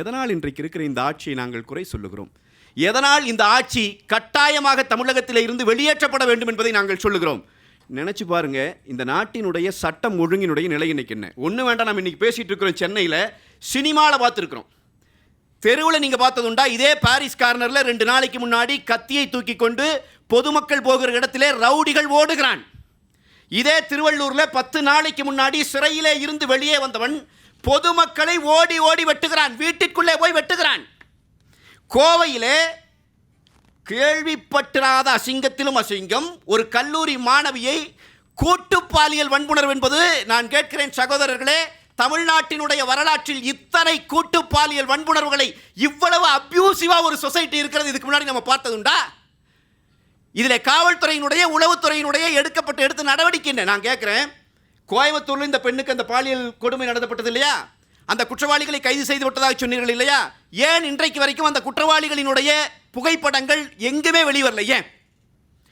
எதனால் இன்றைக்கு இருக்கிற இந்த ஆட்சியை நாங்கள் குறை சொல்லுகிறோம்? எதனால் இந்த ஆட்சி கட்டாயமாக தமிழகத்தில் இருந்து வெளியேற்றப்பட வேண்டும் என்பதை நாங்கள் சொல்லுகிறோம்? நினச்சி பாருங்க இந்த நாட்டினுடைய சட்டம் ஒழுங்கினுடைய நிலை இன்னைக்கு என்ன? ஒன்று வேண்டாம் நம்ம இன்னைக்கு பேசிட்டு இருக்கிறோம் சென்னையில் சினிமாவில் பார்த்துருக்குறோம். தெருவில் நீங்கள் பார்த்ததுண்டா இதே பாரிஸ் கார்னரில் ரெண்டு நாளைக்கு முன்னாடி கத்தியை தூக்கி கொண்டு பொதுமக்கள் போகிற இடத்திலே ரவுடிகள் ஓடுகிறான். இதே திருவள்ளூரில் பத்து நாளைக்கு முன்னாடி சிறையிலே இருந்து வெளியே வந்தவன் பொதுமக்களை ஓடி ஓடி வெட்டுகிறான். வீட்டிற்குள்ளே போய் வெட்டுகிறான். கோவையிலே கேள்விப்பட்டிராத அசிங்கத்திலும் அசிங்கம். ஒரு கல்லூரி மாணவியை கூட்டு பாலியல் வன்புணர்வு என்பது நான் கேட்கிறேன் சகோதரர்களே தமிழ்நாட்டினுடைய வரலாற்றில் இத்தனை கூட்டு பாலியல் வன்புணர்வுகளை இவ்வளவு அப்யூசிவாக ஒரு சொசைட்டி இருக்கிறது இதுக்கு முன்னாடி நம்ம பார்த்ததுண்டா இதில் காவல்துறையினுடைய உளவுத்துறையினுடைய எடுக்கப்பட்ட எடுத்த நடவடிக்கை என்ன? நான் கேட்குறேன். கோயம்புத்தூரில் இந்த பெண்ணுக்கு அந்த பாலியல் கொடுமை நடத்தப்பட்டது இல்லையா? அந்த குற்றவாளிகளை கைது செய்து விட்டதாக சொன்னீர்கள் இல்லையா? ஏன் இன்றைக்கு வரைக்கும் அந்த குற்றவாளிகளினுடைய புகைப்படங்கள் எங்குமே வெளிவரல? ஏன்?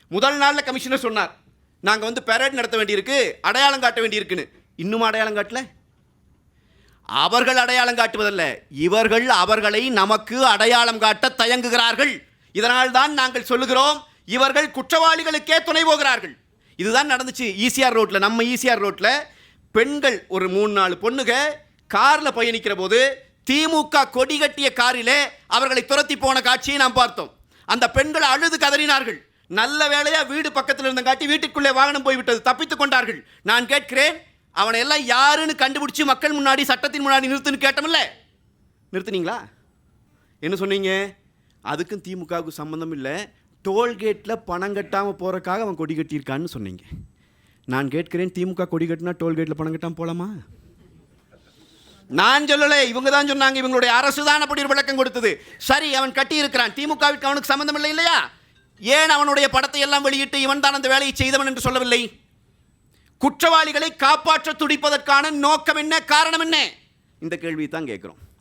முதல் நாளில் கமிஷனர் சொன்னார் நாங்கள் வந்து பெரேட் நடத்த வேண்டியிருக்கு அடையாளம் காட்ட வேண்டியிருக்குன்னு. இன்னும் அடையாளம் காட்டல? அவர்கள் அடையாளம் காட்டுவதல்ல. இவர்கள் அவர்களை நமக்கு அடையாளம் காட்ட தயங்குகிறார்கள். இதனால் தான் நாங்கள் சொல்லுகிறோம் இவர்கள் குற்றவாளிகளுக்கே துணை போகிறார்கள். இதுதான் நடந்துச்சு ஈசிஆர் ரோட்டில் நம்ம ஈசிஆர் ரோட்டில் பெண்கள் ஒரு மூணு நாலு பொண்ணுக காரில் பயணிக்கிற போது திமுக கொடி கட்டிய காரிலே அவர்களை துரத்தி போன காட்சியை நாம் பார்த்தோம். அந்த பெண்கள் அழுது கதறினார்கள். நல்ல வேலையாக வீடு பக்கத்தில் இருந்த காட்டி வீட்டுக்குள்ளே வாகனம் போய்விட்டது தப்பித்துக் கொண்டார்கள். நான் கேட்கிறேன் அவனை எல்லாம் யாருன்னு கண்டுபிடிச்சி மக்கள் முன்னாடி சட்டத்தின் முன்னாடி நிறுத்துன்னு கேட்டோம்ல நிறுத்துனீங்களா? என்ன சொன்னீங்க? அதுக்கும் திமுகவுக்கு சம்மந்தம் இல்லை. டோல்கேட்டில் பணம் கட்டாமல் போகிறக்காக அவன் கொடி கட்டியிருக்கான்னு சொன்னீங்க. நான் கேட்கிறேன் திமுக கொடி கட்டினா டோல்கேட்டில் பணம் கட்டாமல் போகலாமா நான் சொல்லலை இவங்க தான் சொன்னாங்க இவங்களுடைய அரசு தான் அப்படி ஒரு விளக்கம் கொடுத்தது. சரி அவன் கட்டியிருக்கிறான். திமுகவிற்கு அவனுக்கு சம்மந்தம் இல்லை இல்லையா? ஏன் அவனுடைய படத்தை எல்லாம் வெளியிட்டு இவன் தான் அந்த வேலையை செய்தவன் என்று சொல்லவில்லை? குற்றவாளிகளை காப்பாற்ற துடிப்பதற்கான நோக்கம் என்ன? காரணம் என்ன? இந்த கேள்வியை தான் கேட்குறோம்.